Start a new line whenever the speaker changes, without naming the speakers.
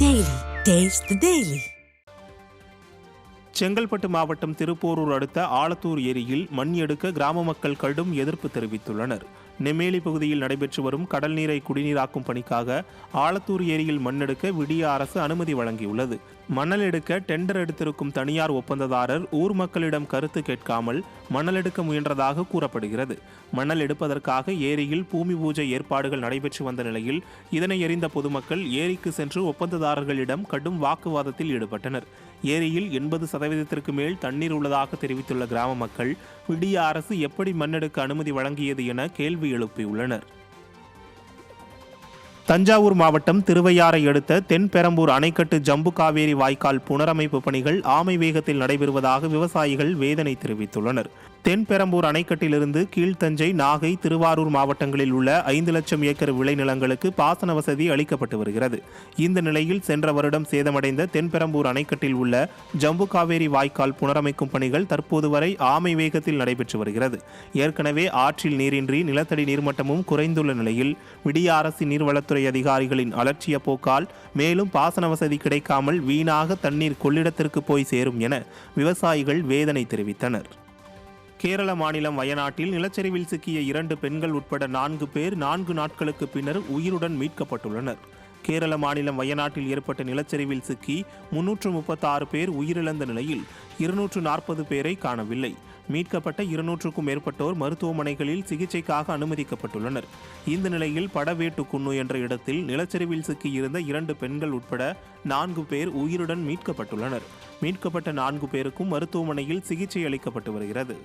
Taste the Daily.
Chengalpattu மாவட்டம் திருப்போரூர் அடுத்த ஆலத்தூர் ஏரியில் மண் எடுக்க கிராம மக்கள் கடும் எதிர்ப்பு தெரிவித்துள்ளனர். நெம்மேலி பகுதியில் நடைபெற்று வரும் கடல் நீரை குடிநீராக்கும் பணிக்காக ஆலத்தூர் ஏரியில் மண் எடுக்க விடிய அரசு அனுமதி வழங்கியுள்ளது. மணல் எடுக்க டெண்டர் எடுத்திருக்கும் தனியார் ஒப்பந்ததாரர் ஊர் மக்களிடம் கருத்து கேட்காமல் மணல் எடுக்க முயன்றதாக கூறப்படுகிறது. மணல் எடுப்பதற்காக ஏரியில் பூமி பூஜை ஏற்பாடுகள் நடைபெற்று வந்த நிலையில் இதனை எறிந்த பொதுமக்கள் ஏரிக்கு சென்று ஒப்பந்ததாரர்களிடம் கடும் வாக்குவாதத்தில் ஈடுபட்டனர். ஏரியில் எண்பது சதவீதத்திற்கு மேல் தண்ணீர் உள்ளதாக தெரிவித்துள்ள கிராம மக்கள் விடிய அரசு எப்படி மண்ணெடுக்க அனுமதி வழங்கியது என கேள்வி எழுப்பியுள்ளனர். தஞ்சாவூர் மாவட்டம் திருவையாறை அடுத்த தென்பெரம்பூர் அணைக்கட்டு ஜம்பு காவேரி வாய்க்கால் புனரமைப்பு பணிகள் ஆமை வேகத்தில் நடைபெறுவதாக விவசாயிகள் வேதனை தெரிவித்துள்ளனர். தென்பெரம்பூர் அணைக்கட்டிலிருந்து கீழ்த்தஞ்சை நாகை திருவாரூர் மாவட்டங்களில் உள்ள ஐந்து லட்சம் ஏக்கர் விளைநிலங்களுக்கு பாசன வசதி அளிக்கப்பட்டு வருகிறது. இந்த நிலையில் சென்ற வருடம் சேதமடைந்த தென்பெரம்பூர் அணைக்கட்டில் உள்ள ஜம்பு காவேரி வாய்க்கால் புனரமைக்கும் பணிகள் தற்போது வரை ஆமை வேகத்தில் நடைபெற்று வருகிறது. ஏற்கனவே ஆற்றில் நீரின்றி நிலத்தடி நீர்மட்டமும் குறைந்துள்ள நிலையில் விடிய அரசு நீர்வளத்துறை அதிகாரிகளின் அலட்சிய போக்கால் மேலும் பாசன வசதி கிடைக்காமல் வீணாக தண்ணீர் கொள்ளிடத்திற்கு போய் சேரும் என விவசாயிகள் வேதனை தெரிவித்தனர். கேரள மாநிலம் வயநாட்டில் நிலச்சரிவில் சிக்கிய இரண்டு பெண்கள் உட்பட நான்கு பேர் நான்கு நாட்களுக்கு பின்னர் உயிருடன் மீட்கப்பட்டுள்ளனர். கேரள மாநிலம் வயநாட்டில் ஏற்பட்ட நிலச்சரிவில் சிக்கி முன்னூற்று முப்பத்தாறு பேர் உயிரிழந்த நிலையில் இருநூற்று நாற்பது பேரை காணவில்லை. மீட்கப்பட்ட இருநூற்றுக்கும் மேற்பட்டோர் மருத்துவமனைகளில் சிகிச்சைக்காக அனுமதிக்கப்பட்டுள்ளனர். இந்த நிலையில் படவேட்டு குன்னு என்ற இடத்தில் நிலச்சரிவில் சிக்கியிருந்த இரண்டு பெண்கள் உட்பட நான்கு பேர் உயிருடன் மீட்கப்பட்டுள்ளனர். மீட்கப்பட்ட நான்கு பேருக்கும் மருத்துவமனையில் சிகிச்சை அளிக்கப்பட்டு வருகிறது.